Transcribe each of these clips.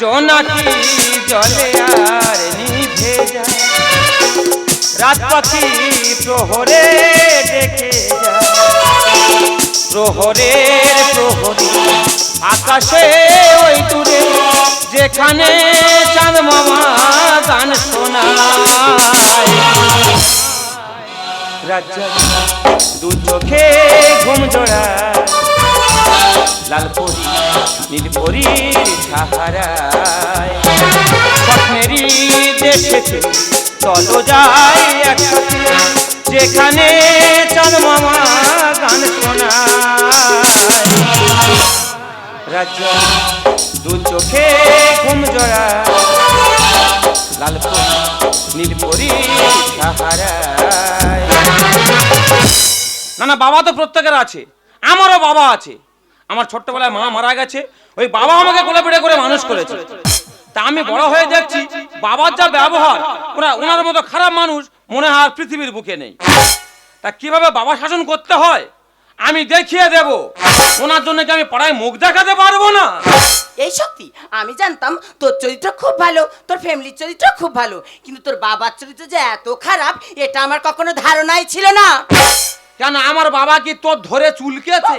জোনাকি জলে আর নিভে যায়। রাত পাখি প্রহরে ডেকে যায়। প্রহরের প্রহরী আকাশে ওই দূরে, যেখানে চাঁদ মামা গান শোনায়। রাজা দু চোখে ঘুম জোড়া লাল পরি, নীল পরীর সাহারায়। স্বপ্নেরই চলো যাই একসাথে, যেখানে চাঁদ মামা গান শোনায়। রাজা দু চোখে ঘুম জোড়া লাল নীল পরীর সাহারায়। না না, বাবা তো প্রত্যেকের আছে, আমারও বাবা আছে। আমার ছোট্টবেলায় মা মারা গেছে, ওই বাবা আমাকে কোলে পিঠে করে মানুষ করেছে। তা আমি বড় হয়ে দেখছি, বাবার যা ব্যবহার, ওরা ওনার মতো খারাপ মানুষ মনে হয় পৃথিবীর বুকে নেই। তা কীভাবে বাবা শাসন করতে হয়, আমি দেখিয়ে দেব। ওনার জন্য কি আমি পাড়ায় মুখ দেখাতে পারব না? এই শক্তি আমি জানতাম তোর চরিত্র খুব ভালো, তোর ফ্যামিলির চরিত্র খুব ভালো, কিন্তু তোর বাবার চরিত্র যে এত খারাপ, এটা আমার কখনো ধারণাই ছিল না। কেন আমার বাবা কি তোর ধরে চুলকেছে?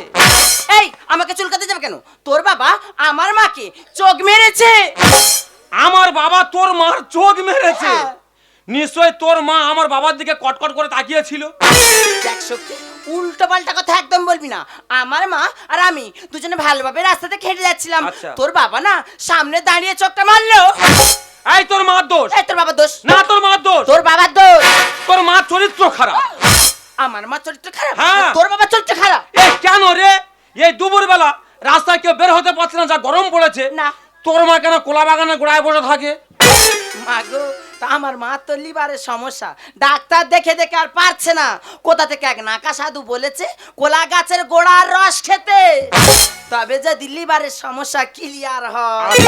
এই আমাকে চুলকাতে যাবে কেন? তোর বাবা আমার মাকে চোখ মেরেছে। আমার বাবা তোর মার চোখ মেরেছে। হ্যাঁ। নিশ্চয় তোর মা আমার বাবার দিকে কটকট করে তাকিয়েছিল। দেখ উল্টো পাল্টা কথা একদম বলবি না। আমার মা আর আমি দুজনে ভালোভাবে রাস্তাতে খেটে যাচ্ছিলাম। আচ্ছা। তোর বাবা না সামনে দাঁড়িয়ে চোখটা মারলো। এই তোর মার দোষ। এই তোর বাবার দোষ। না তোর মার দোষ। তোর বাবার দোষ। তোর মার চরিত্র খারাপ। আমার মা চরিত্র খারাপ? হ্যাঁ। তোর বাবা চরিত্র খারাপ? এ কেন রে? এই দুপুর বেলা রাস্তায় কেউ বের হতে পারছে না যা গরম পড়েছে। না। তোর মা কেন কোলা বাগানে গোড়ায় বসে থাকে? মাগো তা আমার মা তো লিভারের সমস্যা। ডাক্তার দেখে দেখে আর পারছে না। কোথা থেকে এক নাকা সাধু বলেছে কোলা গাছের গোড়ার রস খেতে। তবে যদি লিভারের সমস্যা ক্লিয়ার হয়।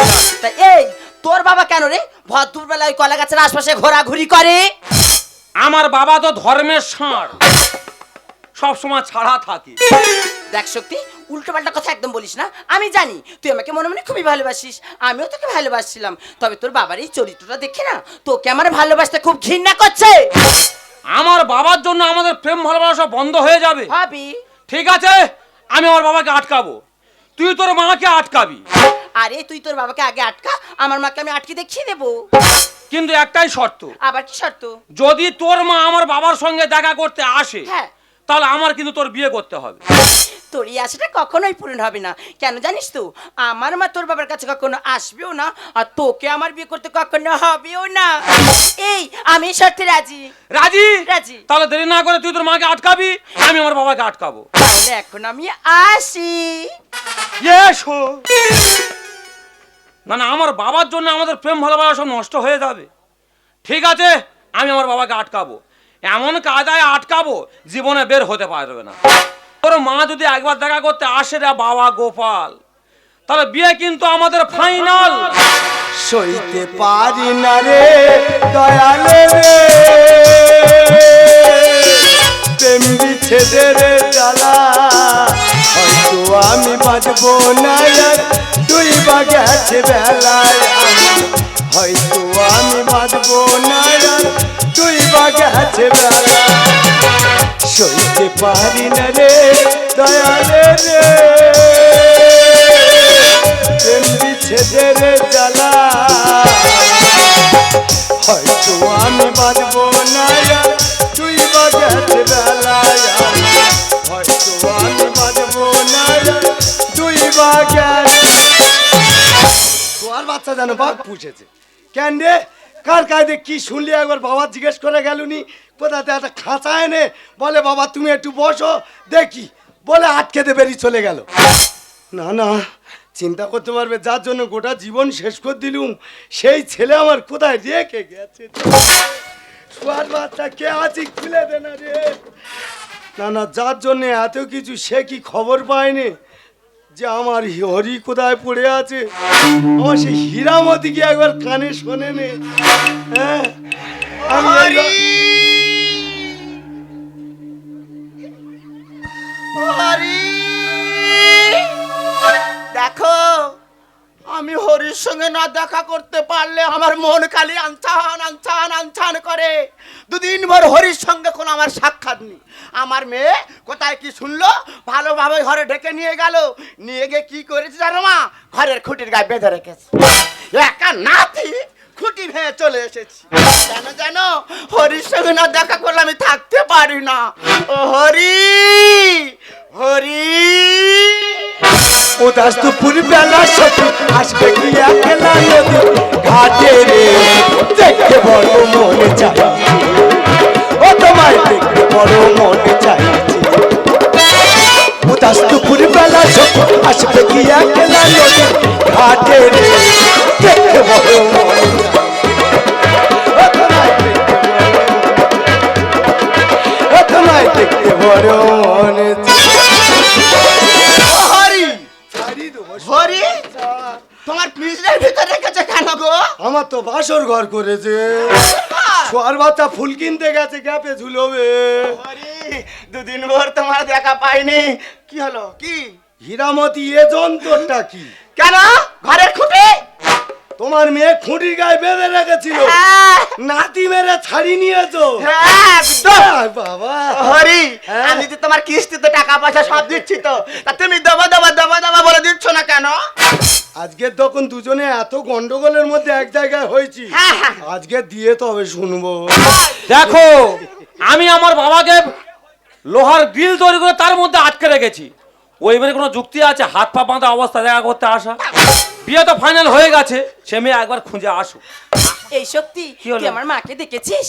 তা এই তোর বাবা কেন রে ভদ্র বেলায় কলা গাছের আশপাশে ঘোরাঘুরি করে? আমার বাবা তো ধর্মের ষাঁড়। সব সময় ছাড়া থাকে। দেখ শক্তি উল্টো পাল্টা কথা একদম বলিস না। আমি জানি তুই আমাকে মনে মনে খুবই ভালোবাসিস। আমিও তোকে ভালোবাসছিলাম। তবে তোর বাবার এই চরিত্রটা দেখি না তোকে আমার ভালোবাসতে খুব ঘৃণা করছে। আমার বাবার জন্য আমাদের প্রেম ভালোবাসা সব বন্ধ হয়ে যাবে। ভাবি। ঠিক আছে আমি আমার বাবাকে আটকাবো। তুই তোর মাকে আটকাবি। আরে তুই তোর বাবাকে আগে আটকা আমার মাকে আমি আটকে দেখিয়ে দেবো। কিন্তু একটাই শর্ত। আবার কি শর্ত? যদি তোর মা আমার বাবার সঙ্গে দেখা করতে আসে হ্যাঁ। তাহলে আমার কিন্তু তোর বিয়ে করতে হবে। তোর এই আশাটা কখনোই পূরণ হবে না। কেন জানিস তো? আমার মা তোর বাবার কাছে কখনো আসবেও না আর তোকে আমার বিয়ে করতে কখনো হবেও না। এই আমি শর্তে রাজি। রাজি? রাজি। তাহলে দেরি না করে তুই তোর মাকে আটকাবি আমি আমার বাবাকে আটকাবো। তাহলে এখন আমি আসি। এসো। না না আমার বাবার জন্য আমাদের প্রেম ভালোবাসা সব নষ্ট হয়ে যাবে। ঠিক আছে আমি আমার বাবাকে আটকাবো। এমন কাজায় আটকাবো জীবনে বের হতে পারবে না। তোর মা যদি একবার দেখা করতে আসে রে বাবা গোপাল, তাহলে বিয়ে কিন্তু আমাদের ফাইনাল সইতে পারি না রে, দয়ালে রে। প্রেম বিচ্ছেদের জ্বালা, হয়তো আমি বাঁচবো না তুই বা গেছে বেলায় হয়তো আমি বাঁচবো না তুই বা গেছে বেলা সইতে পারি না রে, দয়ালে রে। প্রেম বিচ্ছেদের জ্বালা। হয়তো আমি বাঁচবো না তুই বাজাতে বেলায়। হয়তো আমি বাঁচবো না তুই বাজার তোমার বাচ্চা যেন বাঘ পুষেছে। কেন কার কায়দে কি শুনলি? একবার বাবা জিজ্ঞেস করে গেলুনি কোথাতে একটা খাঁচা এনে বলে, বাবা, তুমি একটু বসো, দেখি। বলে আটকেতে বেরিয়ে চলে গেল। না না, চিন্তা করতে পারবে, যার জন্য গোটা জীবন শেষ করে দিলুম। সেই ছেলে আমার কোথায় রেখে গেছে? সোয়ার বাচ্চা, কে আছি খুলে দে না রে। না না, যার জন্য এত কিছু সে কি খবর পায়নি? যে আমার হরি কোথায় পড়ে আছে? আমার সেই হীরামতি কি একবার কানে শোনে নে? হ্যাঁ? দেখো আমি হরির সঙ্গে না দেখা করতে পারলে আমার মন খালি আনছান আনছান আনছান করে। দুদিন ভর হরির সঙ্গে কোনো আমার সাক্ষাৎ নেই। আমার মেয়ে কোথায় কি শুনলো? ভালোভাবে ঘরে ডেকে নিয়ে গেল। নিয়ে গিয়ে কি করেছে জানো মা? ঘরের খুঁটির গায়ে বেঁধে রেখেছে। একা নাতি খুঁটি ভেঙে চলে এসেছি। কেন জানো? হরির সঙ্গে না দেখা করলে আমি থাকতে পারি না। ও হরি হরি। ও দাস দুপুর বেলা সতী আসবে কি খেলা নদী ঘাটে রে। দেখতে বড় মনে চাই। ও তোমায় দেখতে বড় মনে চাই। তো বাসর ঘর করেছে। ছোয়ার বাচ্চা ফুল কিনতে গেছে গ্যাপে ঝুলবে। দুদিন ভোর তোমার দেখা পাইনি। কি হলো কি? হীরামতি এ যন্ত্রটা কি? কেন? ঘরের খুঁটি? তোমার মেয়ে খুঁটির গায়ে বেঁধে রেখেছিল। হ্যাঁ, নাতি মেরে ছাড়ি নিয়েছো। হ্যাঁ, বাবা। হরি হ্যাঁ। আমি তো তোমার কিস্তিতে টাকা পয়সা সব দিচ্ছি তো তা তুমি দেবো দেবো দেবো দেবো বলে দিচ্ছ না কেন? আজকে তখন দুজনে এত গন্ডগোলের মধ্যে এক জায়গায় হয়েছি। হ্যাঁ, হ্যাঁ। আজকে দিয়ে তবে শুনব। দেখো আমি আমার বাবাকে লোহার গ্রিল তৈরি করে তার মধ্যে আটকে রেখেছি। ওই এবারে কোনো যুক্তি আছে? হাত পা বাঁধা অবস্থা দেখা করতে আসা। বিয়ে তো ফাইনাল হয়ে গেছে। সে মেয়ে একবার খুঁজে আসো এই শক্তি কি? তুই আমার মাকে দেখেছিস?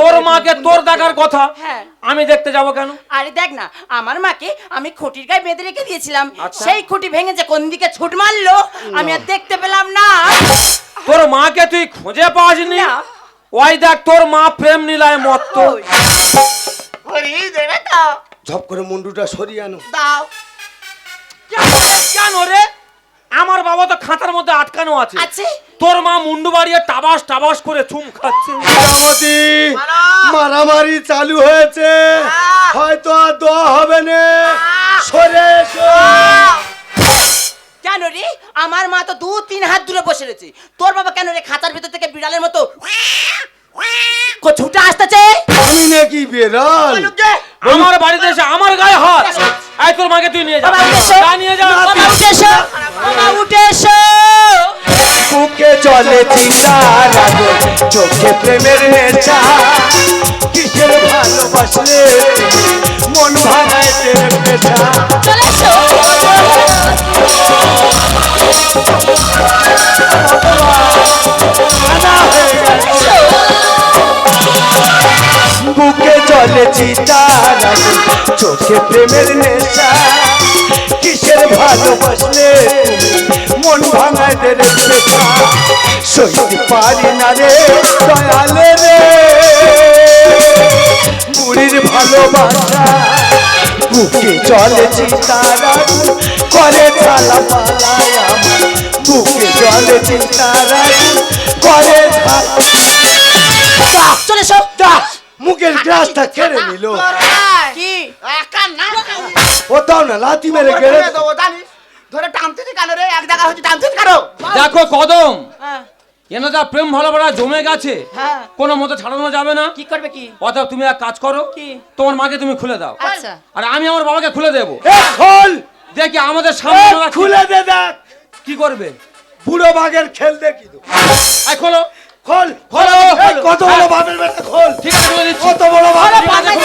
তোর মাকে তোর দেখার কথা? হ্যাঁ। আমি দেখতে যাব কেন? আরে দেখ না আমার মাকে আমি খুঁটির গায়ে বেঁধে রেখে দিয়েছিলাম। আচ্ছা। সেই খুঁটি ভেঙে যে কোন দিকে ছুট মারলো আমি আর দেখতে পেলাম না। তোর মাকে তুই খুঁজে পাসনি না। ওই দেখ তোর মা প্রেম নীলায় মত্ত। ঝপ করে মুন্ডুটা সরিয়ে আনো। দাও। কেন রে? আমার বাবা তো খাতার মধ্যে আটকানো আছে। আছে? তোর মা মুন্ডু বাড়িয়ে টাবাস টাবাস করে চুম খাচ্ছে। মারামারি চালু হয়েছে। হয়তো আর দোয়া হবে না। সরে এসো। কেন রে? আমার মা তো দু তিন হাত দূরে বসে রয়েছে। তোর বাবা কেন রে খাঁচার ভিতর থেকে বিড়ালের মতো কো ছুটে আসতেছে? আমি নাকি বেড়াল? আমার বাড়িতে এসে আমার গায়ে হাত। এই তোর মাকে তুই নিয়ে। যা। নিয়ে যা। বুকে চলে চিন্তার আগুন চোখে প্রেমের নেশা কিসের ভালোবাসলে মন ভাঙায় তের পেশা চলে এসো আনা হয়ে গেছে। বুকে চলে চিন্তার আগুন চোখে প্রেমের নেশা কিসের ভালোবাসলে তুমি মন ভাঙায় তের পেশা সইতে পারি না রে দয়ালে রে। বুড়ির ভালোবাসা বুকে চলে চিন্তারা করে চালা পালায় আমার। বুকে চলে চিন্তারা করে চলে এসো। মুখের গ্রাসটা কেড়ে নিল। কি? ও দাও না লাথি মেরে কেড়ে দেবো জানিস? ধরে টানতেছি কেন রে? এক জায়গা হচ্ছে টানতেছি কেন? দেখো কদম। হ্যাঁ। এনে যা প্রেম ভালোবাসা জমে গেছে হ্যাঁ। কোনো মতো ছাড়ানো যাবে না। কি করবে কি? অতএব তুমি এক কাজ করো তোমার মাকে তুমি খুলে দাও। আচ্ছা। আর আমি আমার বাবাকে খুলে দেবো। খোল! দেখি আমাদের সামনে খুলে দে দেখ। কি করবে? বুড়ো বাঘের খেল দেখি তো। এই খোলো। খোল খোলো। কত বড় বাপের বেটা খোল। ঠিক আছে খুলে দিচ্ছি। কত বড় বাপ খোলো, পাতায়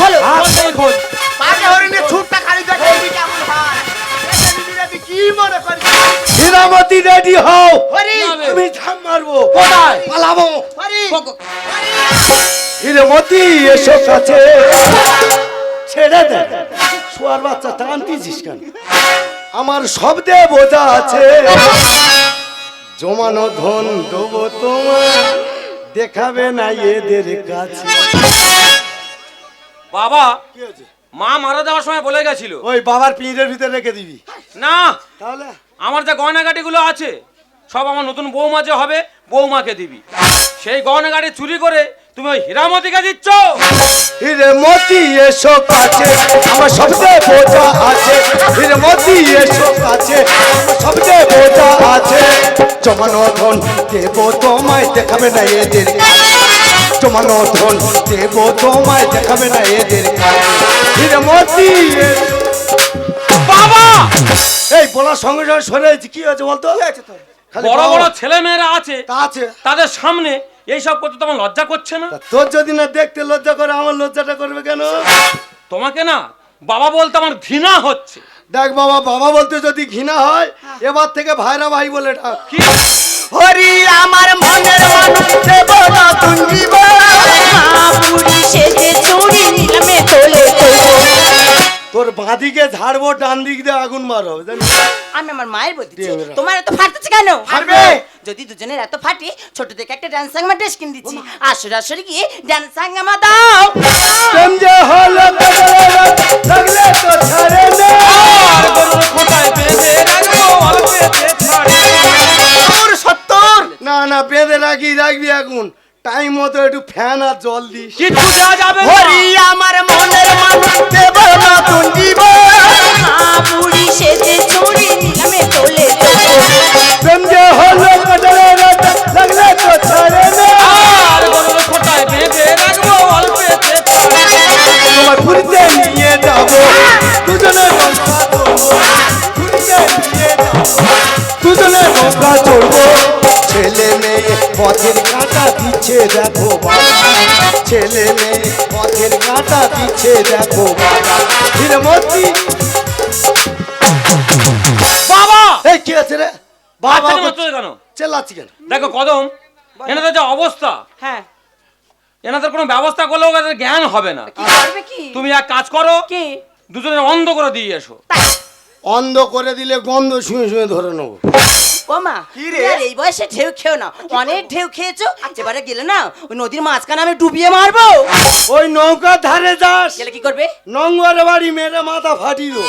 খোল, খোল। পাশে হরিণের ছুটটা খালি দেখে কেমন হয়। কি মনে হীরামতি রেডি হও। হরি! তুমি ঝাম মারবো। কোথায়? পালাবো। হরি! হীরামতি এসো কাছে ছেড়ে দে। শোয়ার বাচ্চা টানতিছিস কেন? আমার শব্দে বোঝা আছে। জমানো ধন দেবো তোমার দেখাবে না এদের কাছে। বাবা মা মারা যাওয়ার সময় বলে গেছিল। ওই বাবার পিঁড়ের ভিতরে রেখে দিবি। না তাহলে? আমার যে গয়নাগাটিগুলো আছে সব আমার নতুন বৌমা যে হবে বৌমাকে দিবি। সেই গয়নাগাটি চুরি করে তুমি ওই হীরামতিকে দিচ্ছ। হিরে মতি এসো কাছে আমার সবচেয়ে বোঝা আছে। হিরে মতি এসো কাছে আমার সবচেয়ে বোঝা আছে। জমানো ধন দেব তোমায় দেখাবে না এদের। জমানো ধন। দেব তোমায় দেখাবে না এদের কাছে। বাবা! এই বলার সঙ্গে সঙ্গে সরে কি হয়েছে বলতো? বড় বড় ছেলে মেয়েরা আছে আছে। তাদের সামনে এইসব করতে তোমার লজ্জা করছে না। তা তোর যদি না দেখতে লজ্জা করে আমার লজ্জাটা করবে কেন? তোমাকে না বাবা বলতে আমার ঘৃণা হচ্ছে। দেখ বাবা বাবা বলতে যদি ঘৃণা হয়। এবার থেকে ভাইরা ভাই বলে ডাক। কি? হরি আমার মনের মানুষ দেব নতুন জীবন বুড়ি সেজে চুড়ি নিলামে তোলে তোর বাঁদিকে ঝাড়বো ডান দিক দিয়ে আগুন মারো আমি আমার মায়ের বলতেছি তোমার এত ফাটতেছে কেন? ফাটবে। যদি দুজনের এত ফাটে ছোট থেকে একটা ডান্স সাঙ্গামা ড্রেস কিনে দিচ্ছি। আসর আসরে গিয়ে ডান্স দাও। প্রেম হলো লাগলে তো ছাড়ে না আর গরুর বেঁধে রাখব অল্পেতে ছাড়ে তোর সত্তর না না বেঁধে রাখি রাখবি এখন। টাইম মতো একটু ফ্যান আর জল দিস। কিছু দেওয়া যাবে? না। হরি আমার মনের মানুষ দেব নতুন জীবন। বুড়ি সেজে চুড়ি নিলামে তোলে প্রেম যে হলো লাগলে তো ছেলে মেয়ে পথের কাঁটা দিচ্ছে দেখো বাবা। হিরমতি বাবা! এই কি আছে রে? বাবা কেন? চেল্লাচ্ছি কেন? দেখো কদম। এনাদের যে অবস্থা। হ্যাঁ। এনাদের কোনো ব্যবস্থা করলেও এদের জ্ঞান হবে না। কি তুমি এক কাজ করো কি? দুজনে অন্ধ করে দিয়ে এসো। অন্ধ করে দিলে গন্ধ শুয়ে শুয়ে ধরে নেব। ও মা আর এই বয়সে ঢেউ খেও না। অনেক ঢেউ খেয়েছো এবারে গেলে না ওই নদীর মাঝখানে আমি ডুবিয়ে মারবো। ওই নৌকার ধারে যাস। গেলে কি করবে? নঙ্গরে বাড়ি মেরে মাথা ফাটিয়ে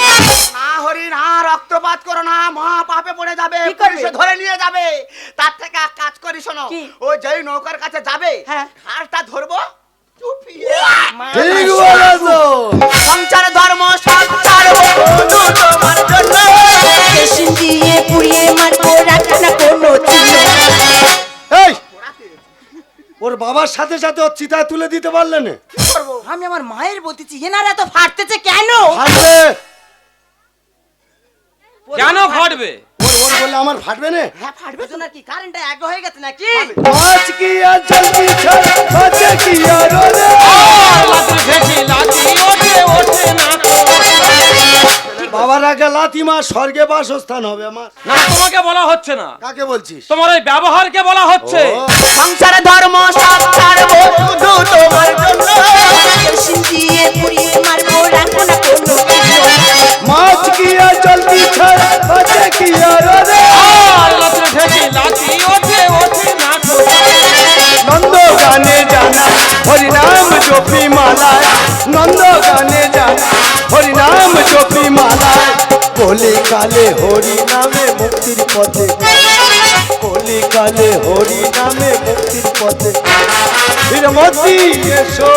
না হরি না রক্তপাত করো না মহা পাপে পড়ে যাবে? পুলিশে ধরে নিয়ে যাবে। তার থেকে এক কাজ করি শোনো? ও যেই নৌকার কাছে যাবে হ্যাঁ। ঘাসটা ধরবো ঠিক বলেছ। সংসার ধর্ম সব ছাড়বো তোমার জন্য। দিয়ে পুড়িয়ে মারবো রাখবে না কোনো এই! ওর বাবার সাথে সাথে ওর চিতায় তুলে দিতে পারলে না। আমি আমার মায়ের বলতেছি এনার এত ফাটতেছে কেন? ফাটবে! কেন ফাটবে? ওর ওর বললে আমার ফাটবে না। হ্যাঁ ফাটবে তো নাকি? কারেন্টটা এক হয়ে গেছে নাকি? মাছ কি আর জলদি ছাড় বাচ্চা কি আর ওরে আর লাঠি ঠেকি লাঠি ওঠে ওঠে না। বাবার আগে লাথি মার স্বর্গে বাসস্থান হবে আমার। না তোমাকে বলা হচ্ছে না। কাকে বলছিস? তোমার ওই ব্যবহারকে বলা হচ্ছে। সংসার ধর্ম সব ছাড়বো শুধু তোমার জন্য। কেশিন পুড়িয়ে মারবো রাখব না কোনো মাছ জলদি ছাড় ঠেকি ওঠে ওঠে না। নন্দ গানে জানা হরিনাম জপি মালায়। কলি কালে হরি নামে মুক্তির পথে। কলি কালে হরি নামে মুক্তির পথে। বীরমতি এসো।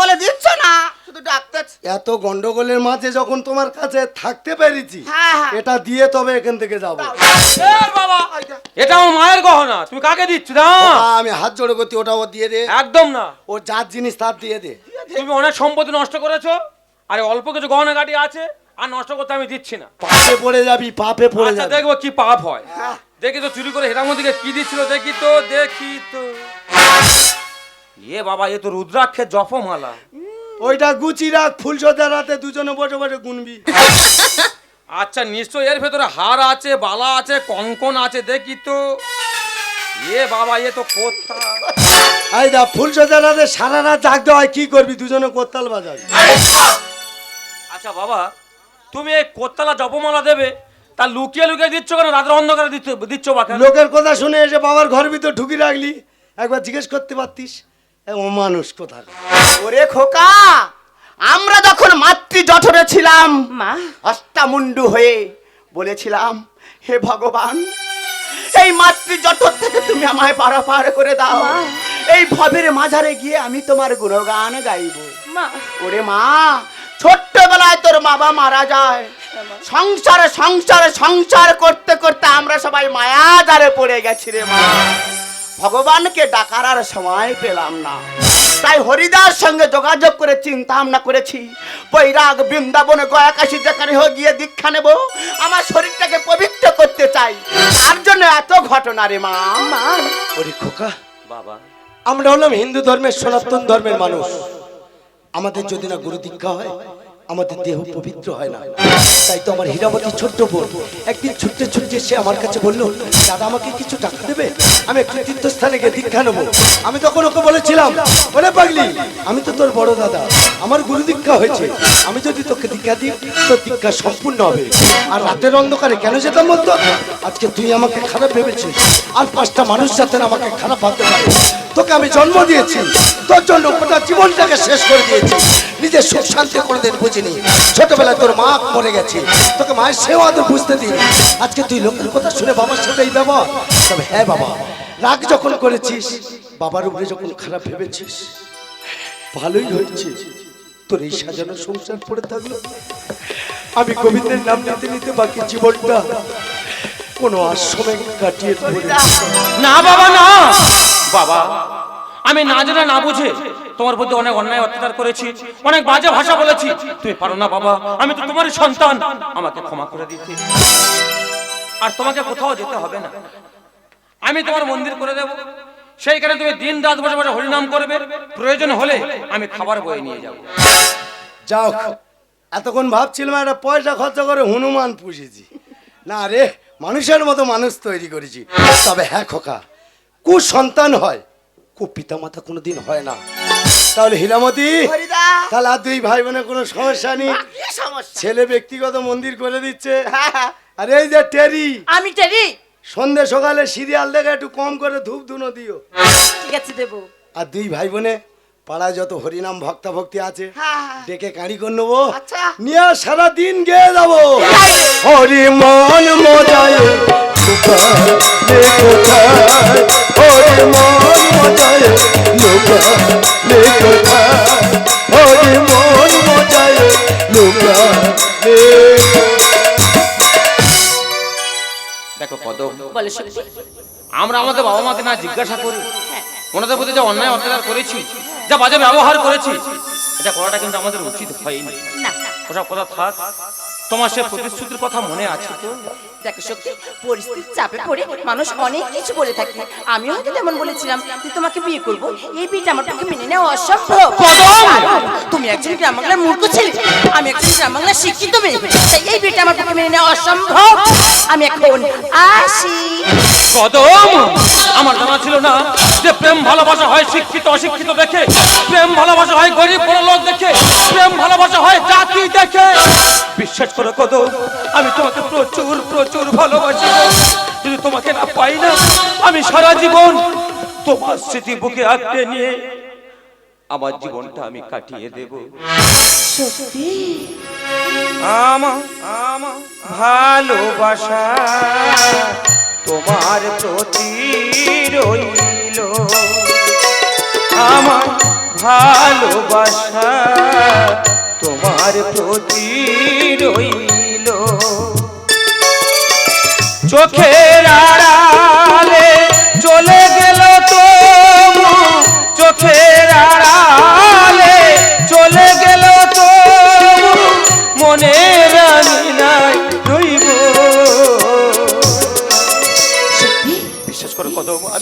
বলে দিচ্ছ না শুধু ডাক্তার এত গন্ডগোলের মাঝে যখন তোমার কাছে থাকতে পেরেছি হ্যাঁ, হ্যাঁ। এটা দিয়ে তবে এখান থেকে যাব। বাবা এটা আমার মায়ের গহনা তুমি কাকে দিচ্ছ? না আমি হাত জোড়ে করছি ওটা ও দিয়ে দে। একদম না। ও যার জিনিস তার দিয়ে দে। তুমি অনেক সম্পত্তি নষ্ট করেছ। আর অল্প কিছু গহনা গাটি আছে আর নষ্ট করতে আমি দিচ্ছি না। পাপে পড়ে যাবি পাপে পড়ে আচ্ছা যাবি। দেখব কি পাপ হয়। দেখি তো চুরি করে হেরার মধ্যে কি দিচ্ছিল দেখি তো দেখি তো। এ বাবা এ তো রুদ্রাক্ষের জপমালা। ওইটা গুচি রাখ ফুল সজ্জা রাতে দুজনে বসে বসে গুনবি। আচ্ছা নিশ্চয় এর ভেতরে হার আছে বালা আছে কঙ্কন আছে দেখি তো। এ বাবা এ তো কোথা আই দা ফুল সজ্জা রাতে সারা রাত জাগতে হয় কি করবি? দুজনে কোত্তাল বাজাবি। আচ্ছা বাবা তুমি এই কোত্তালা জপমালা দেবে তা লুকিয়ে লুকিয়ে দিচ্ছ কেন? রাতের অন্ধকারে দিচ্ছ দিচ্ছ বা লোকের কথা শুনে এসে বাবার ঘর ভিতর ঢুকি রাখলি। একবার জিজ্ঞেস করতে পারতিস ও মানুষ কোথায় ওরে খোকা আমরা যখন মাতৃ জঠরে ছিলাম মা। অষ্টামুন্ডু হয়ে বলেছিলাম হে ভগবান এই মাতৃ জঠর থেকে তুমি আমায় পারাপার করে দাও। মা। এই ভবের মাঝারে গিয়ে আমি তোমার গুণগান গাইব। মা। ওরে মা ছোট্টবেলায় তোর বাবা মারা যায়। সংসারে সংসারে সংসার করতে করতে আমরা সবাই মায়া জারে পড়ে গেছি রে মা। ভগবানকে ডাকার আর সময় পেলাম না। তাই হরিদার সঙ্গে যোগাযোগ করে চিন্তা ভাবনা করেছি বৈরাগ বৃন্দাবন গয়াকাশি যেখানে হোক গিয়ে দীক্ষা নেব। আমার শরীরটাকে পবিত্র করতে চাই। তার জন্য এত ঘটনা রে মা মা। ওরে খোকা বাবা। আমরা হলাম হিন্দু ধর্মের সনাতন ধর্মের মানুষ। আমাদের যদি না গুরু দীক্ষা হয়, আমাদের দেহ পবিত্র হয় না। তাই তো আমার হীরাবতী ছোট্ট বোন একদিন ছুটতে ছুটতে সে আমার কাছে বলল, দাদা আমাকে কিছু টাকা দেবে? আমি একটু তীর্থস্থানে গিয়ে দীক্ষা নেব। আমি তখন ওকে বলেছিলাম বলে পাগলি, আমি তো তোর বড় দাদা, আমার গুরু দীক্ষা হয়েছে। আমি যদি তোকে দীক্ষা দিই, তোর দীক্ষা সম্পূর্ণ হবে। আর রাতের অন্ধকারে কেন যেতাম বলতো? আজকে তুই আমাকে খারাপ ভেবেছিস, আর পাঁচটা মানুষ যাতে আমাকে খারাপ ভাবতে পারে। তোকে আমি জন্ম দিয়েছি। তোর জন্য গোটা জীবনটাকে শেষ করে দিয়েছি। নিজের সুখ শান্তি কোনোদিন বুঝিনি। ছোটবেলায় তোর মা মরে গেছে। তোকে মায়ের সেবা তো বুঝতে দিই আজকে তুই লোকের কথা শুনে বাবার সাথে এই ব্যবহার। তবে হ্যাঁ বাবা, রাগ যখন করেছিস, বাবার উপরে যখন খারাপ ভেবেছিস, ভালোই হয়েছে। তোর এই সাজানো সংসার পড়ে থাকল। আমি গোবিন্দের নাম নিতে নিতে বাকি জীবনটা কোনো আশ্রমে কাটিয়ে না বাবা বাবা। আমি না জেনে না বুঝে তোমার প্রতি অনেক অন্যায় অত্যাচার করেছি, অনেক বাজে ভাষা বলেছি। তুমি পারো না বাবা, আমি তো তোমারই সন্তান। আমাকে ক্ষমা করে দিতে। আর তোমাকে কোথাও যেতে হবে না। আমি তোমার মন্দির করে দেব। সেইখানে তুমি দিন রাত বসে বসে হরিনাম করবে। প্রয়োজন হলে আমি খাবার বয়ে নিয়ে যাব। যাও এতক্ষণ ভাবছিলাম একটা পয়সা খরচা করে হনুমান পুষেছি। না রে, মানুষের মতো মানুষ তৈরি করেছি। তবে হ্যাঁ খোকা কু সন্তান হয়। কু পিতা মাতা কোনোদিন হয় না। তাহলে হীরামতি তাহলে আর দুই ভাই বোনের কোনো সমস্যা নেই। ছেলে ব্যক্তিগত মন্দির করে দিচ্ছে। হ্যাঁ, হ্যাঁ। আর এই যে টেরি। আমি টেরি? সন্ধে সকালে সিরিয়াল দেখে একটু কম করে ধূপ ধুনো দিও। ঠিক আছে দেবো। আর দুই ভাই বোনে পাড়ায় যত হরিনাম ভক্তা ভক্তি আছে হ্যাঁ। ডেকে কাঁড়ি করে নেব। আচ্ছা। নিয়ে সারা দিন গেয়ে যাব। হরি মন মজায় হরি মন মজায় হরি মন মজায় দেখো সত্যি। আমরা আমাদের বাবা মাকে না জিজ্ঞাসা করি ওনাদের প্রতি যে অন্যায় অত্যাচার করেছি যা বাজে ব্যবহার করেছি। এটা করাটা কিন্তু আমাদের উচিত হয়নি। ওসব কথা থাক। তোমার সে প্রতিশ্রুতির কথা মনে আছে তো? দেখো সত্যি পরিস্থিতির চাপে পড়ে মানুষ অনেক কিছু বলে থাকে। আমিও হয়তো তেমন বলেছিলাম যে তোমাকে বিয়ে করব। এই বিয়েটা আমার পক্ষে মেনে নেওয়া অসম্ভব। তুমি একজন গ্রাম বাংলার মূর্খ ছেলে। আমি একজন গ্রাম বাংলার শিক্ষিত মেয়ে। এই বিয়েটা আমার পক্ষে মেনে নেওয়া অসম্ভব। আমি এখন আসি। কদম আমার জানা ছিল না যে প্রেম ভালোবাসা হয় শিক্ষিত অশিক্ষিত দেখে। প্রেম ভালোবাসা হয় গরিব বড় লোক দেখে। প্রেম ভালোবাসা হয় জাতি দেখে। বিশ্বাস করো কদম আমি তোমাকে প্রচুর প্রচুর ভালোবাসি। যদি তোমাকে না পাই না আমি সারা জীবন তোমার স্মৃতি বুকে আঁকড়ে নিয়ে আমার জীবনটা আমি কাটিয়ে দেব। সত্যি? আমা আমার ভালোবাসা। তোমার প্রতি রইল। আমার ভালোবাসা তোমার প্রতি রইল। চোখের আড়ালে চলে গেল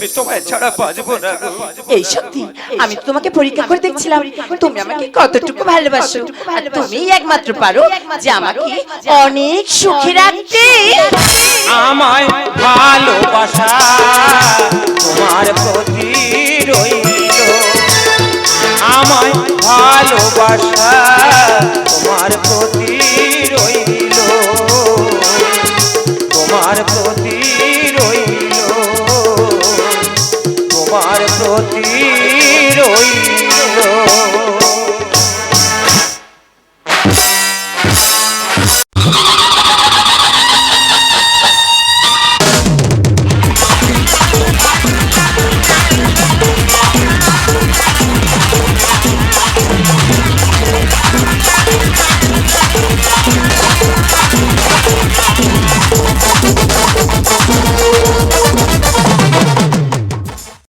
আমি তোমায় ছাড়া বাঁচবো না এই সত্যি আমি তো তোমাকে পরীক্ষা করে দেখছিলাম। তুমি আমাকে কতটুকু ভালোবাসো? আর তুমি একমাত্র পারো যে আমাকে অনেক সুখে রাখতে। আমায় ভালোবাসা তোমার প্রতি রইল। আমায় ভালোবাসা তোমার প্রতি